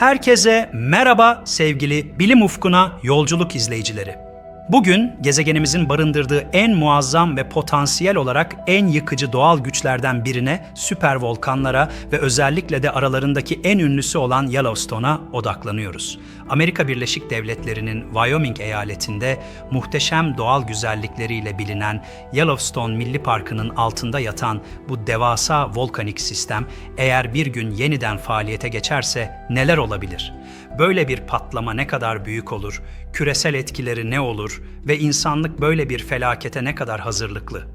Herkese merhaba sevgili bilim ufkuna yolculuk izleyicileri. Bugün gezegenimizin barındırdığı en muazzam ve potansiyel olarak en yıkıcı doğal güçlerden birine, süper volkanlara ve özellikle de aralarındaki en ünlüsü olan Yellowstone'a odaklanıyoruz. Amerika Birleşik Devletleri'nin Wyoming eyaletinde muhteşem doğal güzellikleriyle bilinen Yellowstone Milli Parkı'nın altında yatan bu devasa volkanik sistem eğer bir gün yeniden faaliyete geçerse neler olabilir? Böyle bir patlama ne kadar büyük olur, küresel etkileri ne olur ve insanlık böyle bir felakete ne kadar hazırlıklı?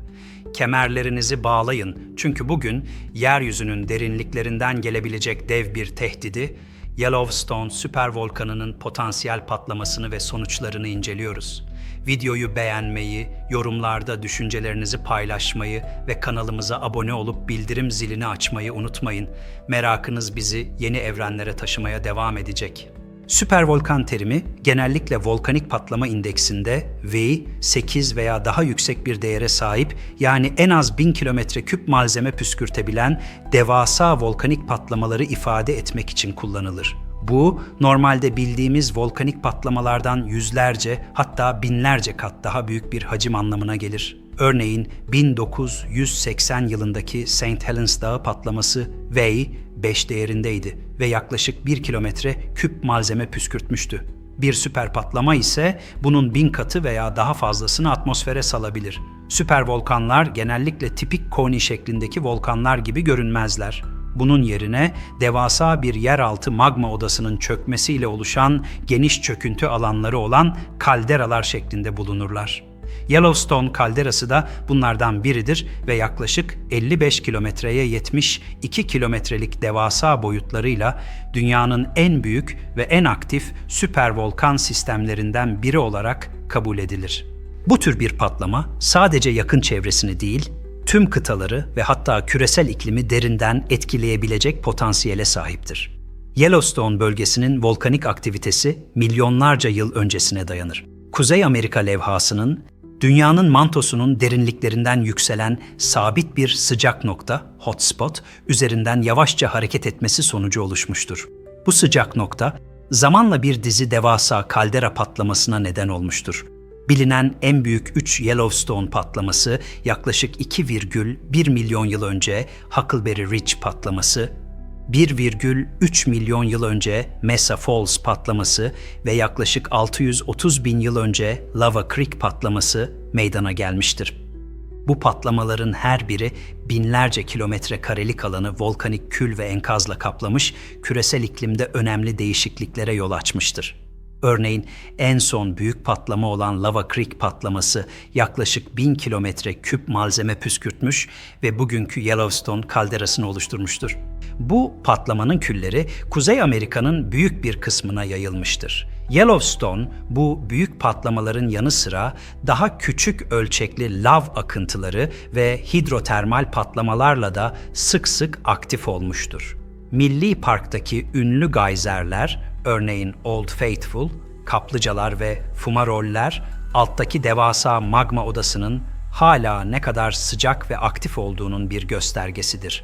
Kemerlerinizi bağlayın çünkü bugün yeryüzünün derinliklerinden gelebilecek dev bir tehdidi, Yellowstone süper volkanının potansiyel patlamasını ve sonuçlarını inceliyoruz. Videoyu beğenmeyi, yorumlarda düşüncelerinizi paylaşmayı ve kanalımıza abone olup bildirim zilini açmayı unutmayın. Merakınız bizi yeni evrenlere taşımaya devam edecek. Süpervolkan terimi genellikle volkanik patlama indeksinde V 8 veya daha yüksek bir değere sahip yani en az 1000 kilometre küp malzeme püskürtebilen devasa volkanik patlamaları ifade etmek için kullanılır. Bu normalde bildiğimiz volkanik patlamalardan yüzlerce hatta binlerce kat daha büyük bir hacim anlamına gelir. Örneğin 1980 yılındaki St. Helens Dağı patlaması V 5 değerindeydi ve yaklaşık 1 kilometre küp malzeme püskürtmüştü. Bir süper patlama ise bunun bin katı veya daha fazlasını atmosfere salabilir. Süper volkanlar genellikle tipik koni şeklindeki volkanlar gibi görünmezler. Bunun yerine devasa bir yeraltı magma odasının çökmesiyle oluşan geniş çöküntü alanları olan kalderalar şeklinde bulunurlar. Yellowstone kalderası da bunlardan biridir ve yaklaşık 55 kilometreye yetmiş 2 kilometrelik devasa boyutlarıyla dünyanın en büyük ve en aktif süper volkan sistemlerinden biri olarak kabul edilir. Bu tür bir patlama sadece yakın çevresini değil, tüm kıtaları ve hatta küresel iklimi derinden etkileyebilecek potansiyele sahiptir. Yellowstone bölgesinin volkanik aktivitesi milyonlarca yıl öncesine dayanır. Kuzey Amerika levhasının dünyanın mantosunun derinliklerinden yükselen sabit bir sıcak nokta, hotspot, üzerinden yavaşça hareket etmesi sonucu oluşmuştur. Bu sıcak nokta zamanla bir dizi devasa kaldera patlamasına neden olmuştur. Bilinen en büyük 3 Yellowstone patlaması yaklaşık 2,1 milyon yıl önce Huckleberry Ridge patlaması, 1,3 milyon yıl önce Mesa Falls patlaması ve yaklaşık 630 bin yıl önce Lava Creek patlaması meydana gelmiştir. Bu patlamaların her biri binlerce kilometre karelik alanı volkanik kül ve enkazla kaplamış, küresel iklimde önemli değişikliklere yol açmıştır. Örneğin en son büyük patlama olan Lava Creek patlaması yaklaşık 1000 kilometre küp malzeme püskürtmüş ve bugünkü Yellowstone kalderasını oluşturmuştur. Bu patlamanın külleri Kuzey Amerika'nın büyük bir kısmına yayılmıştır. Yellowstone bu büyük patlamaların yanı sıra daha küçük ölçekli lav akıntıları ve hidrotermal patlamalarla da sık sık aktif olmuştur. Milli Park'taki ünlü gayzerler, örneğin Old Faithful, kaplıcalar ve fumaroller, alttaki devasa magma odasının hala ne kadar sıcak ve aktif olduğunun bir göstergesidir.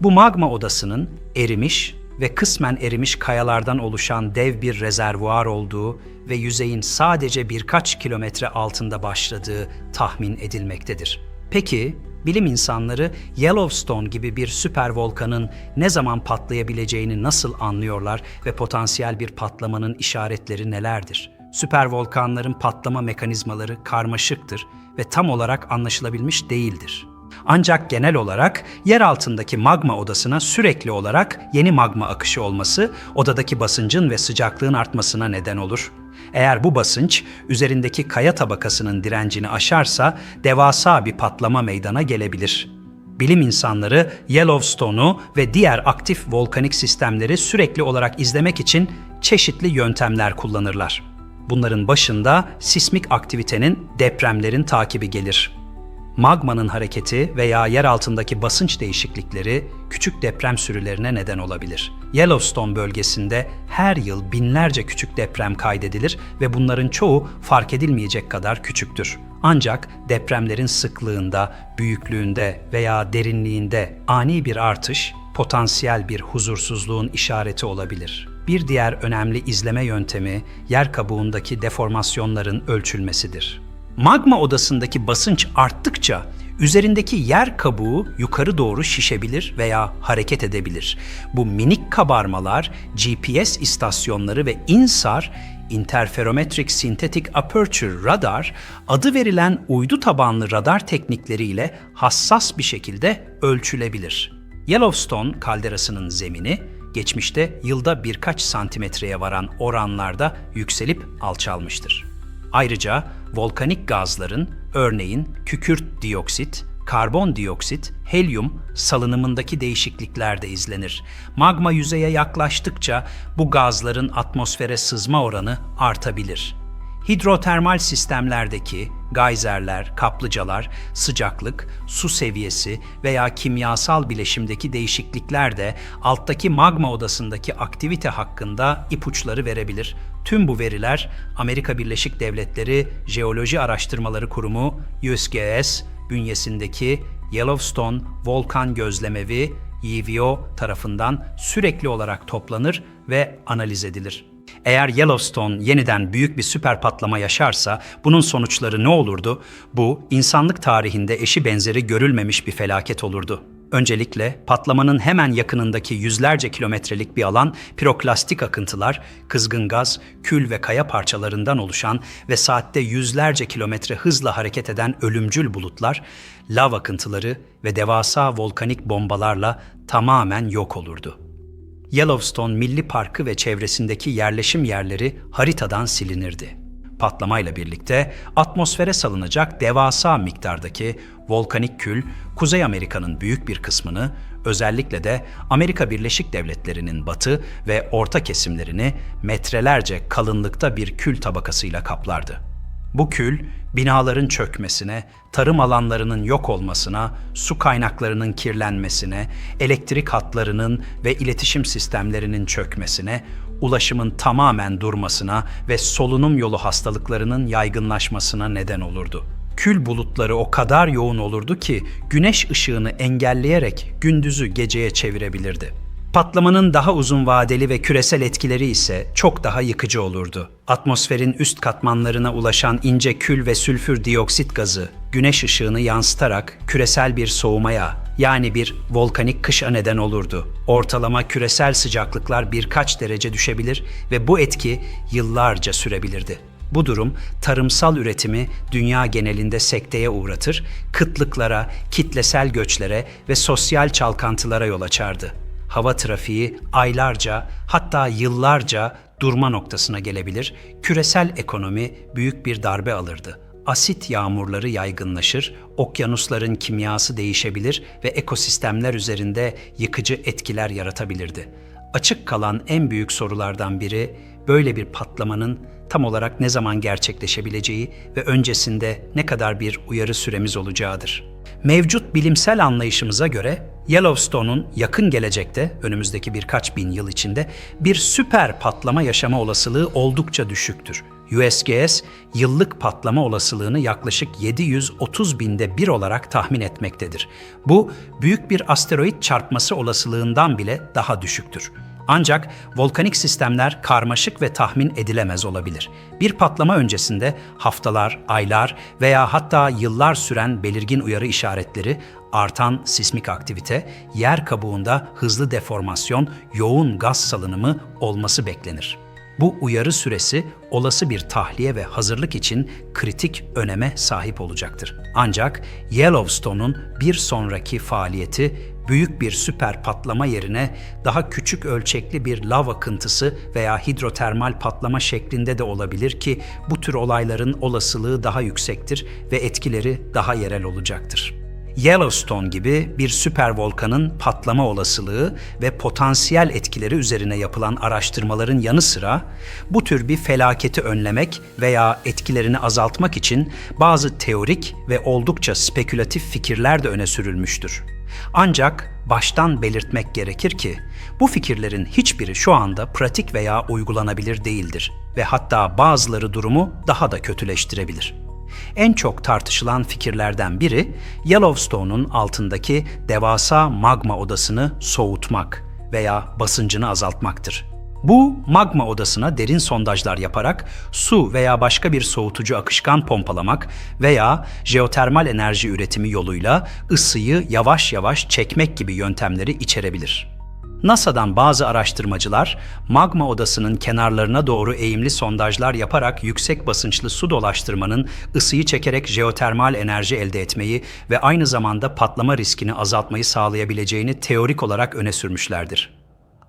Bu magma odasının erimiş ve kısmen erimiş kayalardan oluşan dev bir rezervuar olduğu ve yüzeyin sadece birkaç kilometre altında başladığı tahmin edilmektedir. Peki bilim insanları Yellowstone gibi bir süper volkanın ne zaman patlayabileceğini nasıl anlıyorlar ve potansiyel bir patlamanın işaretleri nelerdir? Süper volkanların patlama mekanizmaları karmaşıktır ve tam olarak anlaşılabilmiş değildir. Ancak genel olarak yer altındaki magma odasına sürekli olarak yeni magma akışı olması odadaki basıncın ve sıcaklığın artmasına neden olur. Eğer bu basınç üzerindeki kaya tabakasının direncini aşarsa devasa bir patlama meydana gelebilir. Bilim insanları Yellowstone'u ve diğer aktif volkanik sistemleri sürekli olarak izlemek için çeşitli yöntemler kullanırlar. Bunların başında sismik aktivitenin, depremlerin takibi gelir. Magmanın hareketi veya yer altındaki basınç değişiklikleri küçük deprem sürülerine neden olabilir. Yellowstone bölgesinde her yıl binlerce küçük deprem kaydedilir ve bunların çoğu fark edilmeyecek kadar küçüktür. Ancak depremlerin sıklığında, büyüklüğünde veya derinliğinde ani bir artış potansiyel bir huzursuzluğun işareti olabilir. Bir diğer önemli izleme yöntemi yer kabuğundaki deformasyonların ölçülmesidir. Magma odasındaki basınç arttıkça üzerindeki yer kabuğu yukarı doğru şişebilir veya hareket edebilir. Bu minik kabarmalar GPS istasyonları ve INSAR Interferometric Synthetic Aperture Radar adı verilen uydu tabanlı radar teknikleriyle hassas bir şekilde ölçülebilir. Yellowstone kalderasının zemini geçmişte yılda birkaç santimetreye varan oranlarda yükselip alçalmıştır. Ayrıca volkanik gazların örneğin kükürt dioksit, karbondioksit, helyum salınımındaki değişiklikler de izlenir. Magma yüzeye yaklaştıkça bu gazların atmosfere sızma oranı artabilir. Hidrotermal sistemlerdeki gayzerler, kaplıcalar, sıcaklık, su seviyesi veya kimyasal bileşimdeki değişiklikler de alttaki magma odasındaki aktivite hakkında ipuçları verebilir. Tüm bu veriler Amerika Birleşik Devletleri Jeoloji Araştırmaları Kurumu USGS bünyesindeki Yellowstone Volkan Gözlemevi YVO tarafından sürekli olarak toplanır ve analiz edilir. Eğer Yellowstone yeniden büyük bir süper patlama yaşarsa bunun sonuçları ne olurdu? Bu insanlık tarihinde eşi benzeri görülmemiş bir felaket olurdu. Öncelikle patlamanın hemen yakınındaki yüzlerce kilometrelik bir alan piroklastik akıntılar, kızgın gaz, kül ve kaya parçalarından oluşan ve saatte yüzlerce kilometre hızla hareket eden ölümcül bulutlar, lav akıntıları ve devasa volkanik bombalarla tamamen yok olurdu. Yellowstone Milli Parkı ve çevresindeki yerleşim yerleri haritadan silinirdi. Patlamayla birlikte atmosfere salınacak devasa miktardaki volkanik kül, Kuzey Amerika'nın büyük bir kısmını, özellikle de Amerika Birleşik Devletleri'nin batı ve orta kesimlerini metrelerce kalınlıkta bir kül tabakasıyla kaplardı. Bu kül, binaların çökmesine, tarım alanlarının yok olmasına, su kaynaklarının kirlenmesine, elektrik hatlarının ve iletişim sistemlerinin çökmesine, ulaşımın tamamen durmasına ve solunum yolu hastalıklarının yaygınlaşmasına neden olurdu. Kül bulutları o kadar yoğun olurdu ki güneş ışığını engelleyerek gündüzü geceye çevirebilirdi. Patlamanın daha uzun vadeli ve küresel etkileri ise çok daha yıkıcı olurdu. Atmosferin üst katmanlarına ulaşan ince kül ve sülfür dioksit gazı güneş ışığını yansıtarak küresel bir soğumaya yani bir volkanik kışa neden olurdu. Ortalama küresel sıcaklıklar birkaç derece düşebilir ve bu etki yıllarca sürebilirdi. Bu durum tarımsal üretimi dünya genelinde sekteye uğratır, kıtlıklara, kitlesel göçlere ve sosyal çalkantılara yol açardı hava trafiği aylarca hatta yıllarca durma noktasına gelebilir, küresel ekonomi büyük bir darbe alırdı. Asit yağmurları yaygınlaşır, okyanusların kimyası değişebilir ve ekosistemler üzerinde yıkıcı etkiler yaratabilirdi. Açık kalan en büyük sorulardan biri böyle bir patlamanın tam olarak ne zaman gerçekleşebileceği ve öncesinde ne kadar bir uyarı süremiz olacağıdır. Mevcut bilimsel anlayışımıza göre Yellowstone'un yakın gelecekte, önümüzdeki birkaç bin yıl içinde bir süper patlama yaşama olasılığı oldukça düşüktür. USGS yıllık patlama olasılığını yaklaşık 730 binde bir olarak tahmin etmektedir. Bu büyük bir asteroid çarpması olasılığından bile daha düşüktür. Ancak volkanik sistemler karmaşık ve tahmin edilemez olabilir. Bir patlama öncesinde haftalar, aylar veya hatta yıllar süren belirgin uyarı işaretleri, artan sismik aktivite, yer kabuğunda hızlı deformasyon, yoğun gaz salınımı olması beklenir. Bu uyarı süresi olası bir tahliye ve hazırlık için kritik öneme sahip olacaktır. Ancak Yellowstone'un bir sonraki faaliyeti büyük bir süper patlama yerine daha küçük ölçekli bir lav akıntısı veya hidrotermal patlama şeklinde de olabilir ki bu tür olayların olasılığı daha yüksektir ve etkileri daha yerel olacaktır. Yellowstone gibi bir süper volkanın patlama olasılığı ve potansiyel etkileri üzerine yapılan araştırmaların yanı sıra bu tür bir felaketi önlemek veya etkilerini azaltmak için bazı teorik ve oldukça spekülatif fikirler de öne sürülmüştür. Ancak baştan belirtmek gerekir ki bu fikirlerin hiçbiri şu anda pratik veya uygulanabilir değildir ve hatta bazıları durumu daha da kötüleştirebilir. En çok tartışılan fikirlerden biri Yellowstone'un altındaki devasa magma odasını soğutmak veya basıncını azaltmaktır. Bu magma odasına derin sondajlar yaparak su veya başka bir soğutucu akışkan pompalamak veya jeotermal enerji üretimi yoluyla ısıyı yavaş yavaş çekmek gibi yöntemleri içerebilir. NASA'dan bazı araştırmacılar magma odasının kenarlarına doğru eğimli sondajlar yaparak yüksek basınçlı su dolaştırmanın ısıyı çekerek jeotermal enerji elde etmeyi ve aynı zamanda patlama riskini azaltmayı sağlayabileceğini teorik olarak öne sürmüşlerdir.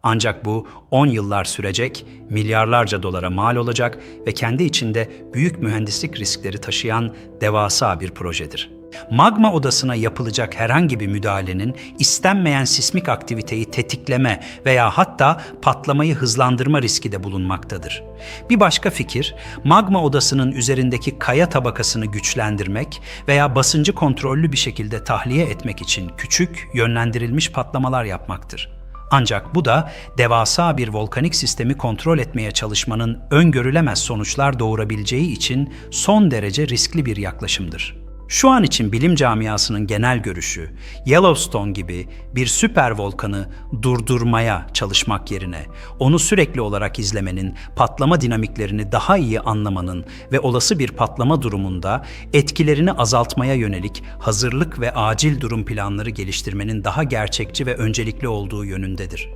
Ancak bu 10 yıllar sürecek, milyarlarca dolara mal olacak ve kendi içinde büyük mühendislik riskleri taşıyan devasa bir projedir. Magma odasına yapılacak herhangi bir müdahalenin istenmeyen sismik aktiviteyi tetikleme veya hatta patlamayı hızlandırma riski de bulunmaktadır. Bir başka fikir, magma odasının üzerindeki kaya tabakasını güçlendirmek veya basıncı kontrollü bir şekilde tahliye etmek için küçük, yönlendirilmiş patlamalar yapmaktır. Ancak bu da devasa bir volkanik sistemi kontrol etmeye çalışmanın öngörülemez sonuçlar doğurabileceği için son derece riskli bir yaklaşımdır. Şu an için bilim camiasının genel görüşü, Yellowstone gibi bir süper volkanı durdurmaya çalışmak yerine onu sürekli olarak izlemenin, patlama dinamiklerini daha iyi anlamanın ve olası bir patlama durumunda etkilerini azaltmaya yönelik hazırlık ve acil durum planları geliştirmenin daha gerçekçi ve öncelikli olduğu yönündedir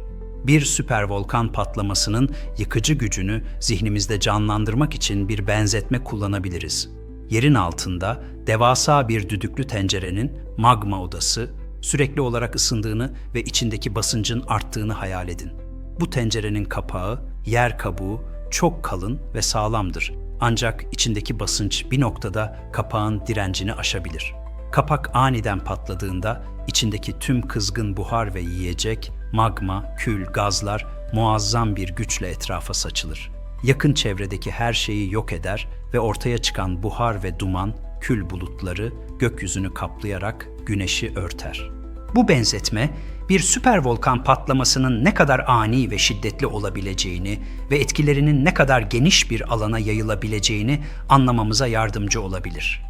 bir süper volkan patlamasının yıkıcı gücünü zihnimizde canlandırmak için bir benzetme kullanabiliriz. Yerin altında devasa bir düdüklü tencerenin magma odası sürekli olarak ısındığını ve içindeki basıncın arttığını hayal edin. Bu tencerenin kapağı, yer kabuğu çok kalın ve sağlamdır. Ancak içindeki basınç bir noktada kapağın direncini aşabilir. Kapak aniden patladığında içindeki tüm kızgın buhar ve yiyecek, magma, kül, gazlar muazzam bir güçle etrafa saçılır. Yakın çevredeki her şeyi yok eder ve ortaya çıkan buhar ve duman, kül bulutları gökyüzünü kaplayarak güneşi örter. Bu benzetme bir süper volkan patlamasının ne kadar ani ve şiddetli olabileceğini ve etkilerinin ne kadar geniş bir alana yayılabileceğini anlamamıza yardımcı olabilir.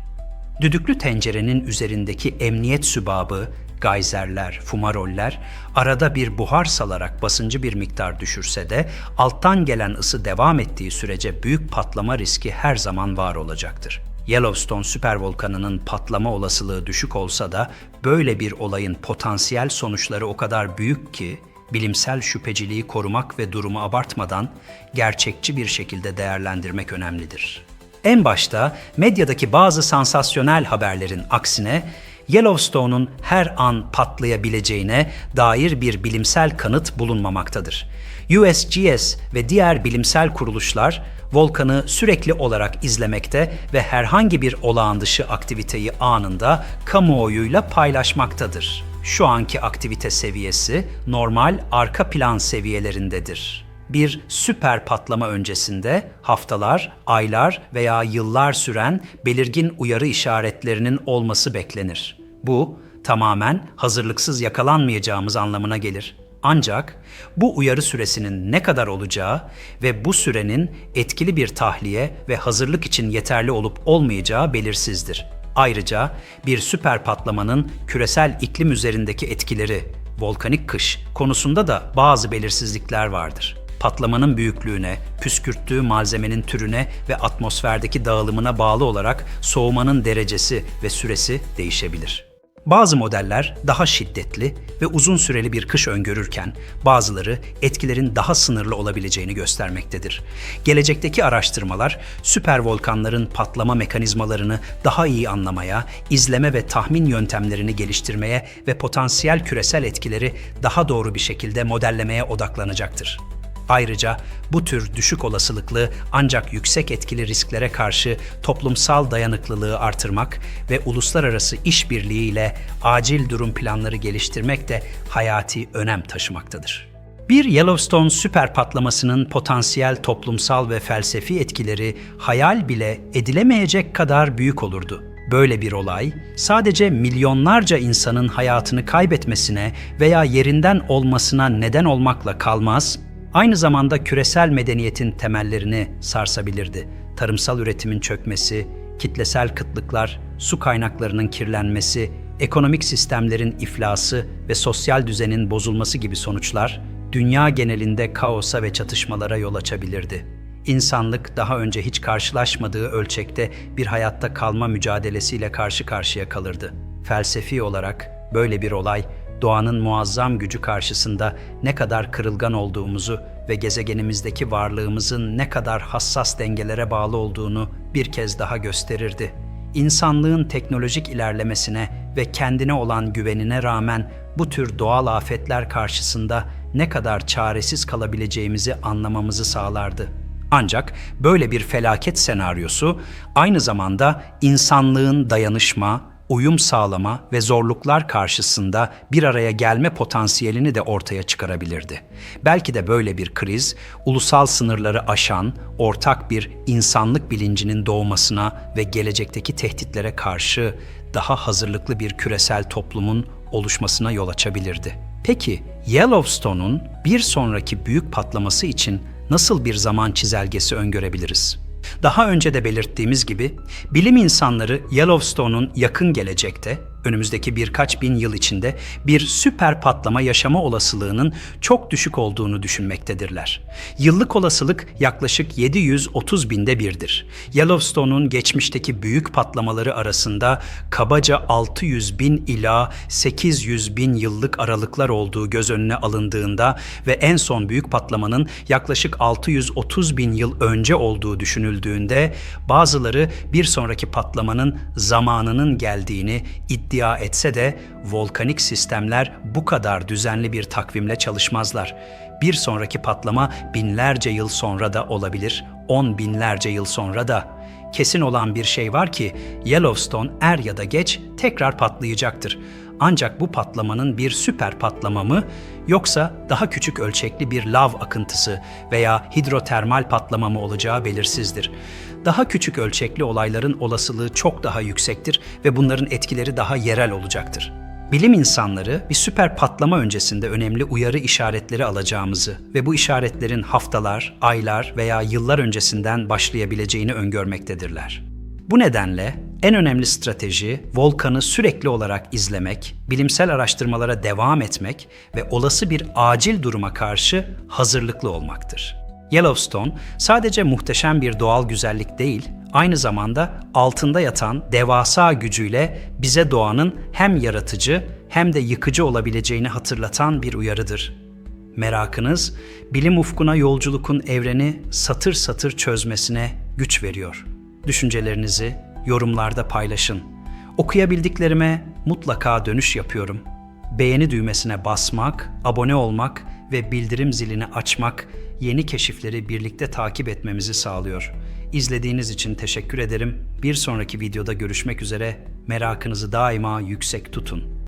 Düdüklü tencerenin üzerindeki emniyet sübabı, gayzerler, fumaroller arada bir buhar salarak basıncı bir miktar düşürse de alttan gelen ısı devam ettiği sürece büyük patlama riski her zaman var olacaktır. Yellowstone süpervolkanının patlama olasılığı düşük olsa da böyle bir olayın potansiyel sonuçları o kadar büyük ki bilimsel şüpheciliği korumak ve durumu abartmadan gerçekçi bir şekilde değerlendirmek önemlidir. En başta medyadaki bazı sansasyonel haberlerin aksine Yellowstone'un her an patlayabileceğine dair bir bilimsel kanıt bulunmamaktadır. USGS ve diğer bilimsel kuruluşlar volkanı sürekli olarak izlemekte ve herhangi bir olağan dışı aktiviteyi anında kamuoyuyla paylaşmaktadır. Şu anki aktivite seviyesi normal arka plan seviyelerindedir bir süper patlama öncesinde haftalar, aylar veya yıllar süren belirgin uyarı işaretlerinin olması beklenir. Bu tamamen hazırlıksız yakalanmayacağımız anlamına gelir. Ancak bu uyarı süresinin ne kadar olacağı ve bu sürenin etkili bir tahliye ve hazırlık için yeterli olup olmayacağı belirsizdir. Ayrıca bir süper patlamanın küresel iklim üzerindeki etkileri, volkanik kış konusunda da bazı belirsizlikler vardır patlamanın büyüklüğüne, püskürttüğü malzemenin türüne ve atmosferdeki dağılımına bağlı olarak soğumanın derecesi ve süresi değişebilir. Bazı modeller daha şiddetli ve uzun süreli bir kış öngörürken bazıları etkilerin daha sınırlı olabileceğini göstermektedir. Gelecekteki araştırmalar süper volkanların patlama mekanizmalarını daha iyi anlamaya, izleme ve tahmin yöntemlerini geliştirmeye ve potansiyel küresel etkileri daha doğru bir şekilde modellemeye odaklanacaktır. Ayrıca bu tür düşük olasılıklı ancak yüksek etkili risklere karşı toplumsal dayanıklılığı artırmak ve uluslararası işbirliği ile acil durum planları geliştirmek de hayati önem taşımaktadır. Bir Yellowstone süper patlamasının potansiyel toplumsal ve felsefi etkileri hayal bile edilemeyecek kadar büyük olurdu. Böyle bir olay sadece milyonlarca insanın hayatını kaybetmesine veya yerinden olmasına neden olmakla kalmaz, aynı zamanda küresel medeniyetin temellerini sarsabilirdi. Tarımsal üretimin çökmesi, kitlesel kıtlıklar, su kaynaklarının kirlenmesi, ekonomik sistemlerin iflası ve sosyal düzenin bozulması gibi sonuçlar dünya genelinde kaosa ve çatışmalara yol açabilirdi. İnsanlık daha önce hiç karşılaşmadığı ölçekte bir hayatta kalma mücadelesiyle karşı karşıya kalırdı. Felsefi olarak böyle bir olay doğanın muazzam gücü karşısında ne kadar kırılgan olduğumuzu ve gezegenimizdeki varlığımızın ne kadar hassas dengelere bağlı olduğunu bir kez daha gösterirdi. İnsanlığın teknolojik ilerlemesine ve kendine olan güvenine rağmen bu tür doğal afetler karşısında ne kadar çaresiz kalabileceğimizi anlamamızı sağlardı. Ancak böyle bir felaket senaryosu aynı zamanda insanlığın dayanışma, uyum sağlama ve zorluklar karşısında bir araya gelme potansiyelini de ortaya çıkarabilirdi. Belki de böyle bir kriz, ulusal sınırları aşan, ortak bir insanlık bilincinin doğmasına ve gelecekteki tehditlere karşı daha hazırlıklı bir küresel toplumun oluşmasına yol açabilirdi. Peki Yellowstone'un bir sonraki büyük patlaması için nasıl bir zaman çizelgesi öngörebiliriz? Daha önce de belirttiğimiz gibi bilim insanları Yellowstone'un yakın gelecekte, önümüzdeki birkaç bin yıl içinde bir süper patlama yaşama olasılığının çok düşük olduğunu düşünmektedirler. Yıllık olasılık yaklaşık 730 binde birdir. Yellowstone'un geçmişteki büyük patlamaları arasında kabaca 600 bin ila 800 bin yıllık aralıklar olduğu göz önüne alındığında ve en son büyük patlamanın yaklaşık 630 bin yıl önce olduğu düşünüldüğünde bazıları bir sonraki patlamanın zamanının geldiğini iddia etse de volkanik sistemler bu kadar düzenli bir takvimle çalışmazlar. Bir sonraki patlama binlerce yıl sonra da olabilir, on binlerce yıl sonra da. Kesin olan bir şey var ki Yellowstone er ya da geç tekrar patlayacaktır. Ancak bu patlamanın bir süper patlama mı yoksa daha küçük ölçekli bir lav akıntısı veya hidrotermal patlama mı olacağı belirsizdir. Daha küçük ölçekli olayların olasılığı çok daha yüksektir ve bunların etkileri daha yerel olacaktır. Bilim insanları bir süper patlama öncesinde önemli uyarı işaretleri alacağımızı ve bu işaretlerin haftalar, aylar veya yıllar öncesinden başlayabileceğini öngörmektedirler. Bu nedenle en önemli strateji volkanı sürekli olarak izlemek, bilimsel araştırmalara devam etmek ve olası bir acil duruma karşı hazırlıklı olmaktır. Yellowstone sadece muhteşem bir doğal güzellik değil, aynı zamanda altında yatan devasa gücüyle bize doğanın hem yaratıcı hem de yıkıcı olabileceğini hatırlatan bir uyarıdır. Merakınız, bilim ufkuna yolculukun evreni satır satır çözmesine güç veriyor. Düşüncelerinizi yorumlarda paylaşın. Okuyabildiklerime mutlaka dönüş yapıyorum. Beğeni düğmesine basmak, abone olmak ve bildirim zilini açmak yeni keşifleri birlikte takip etmemizi sağlıyor. İzlediğiniz için teşekkür ederim. Bir sonraki videoda görüşmek üzere. Merakınızı daima yüksek tutun.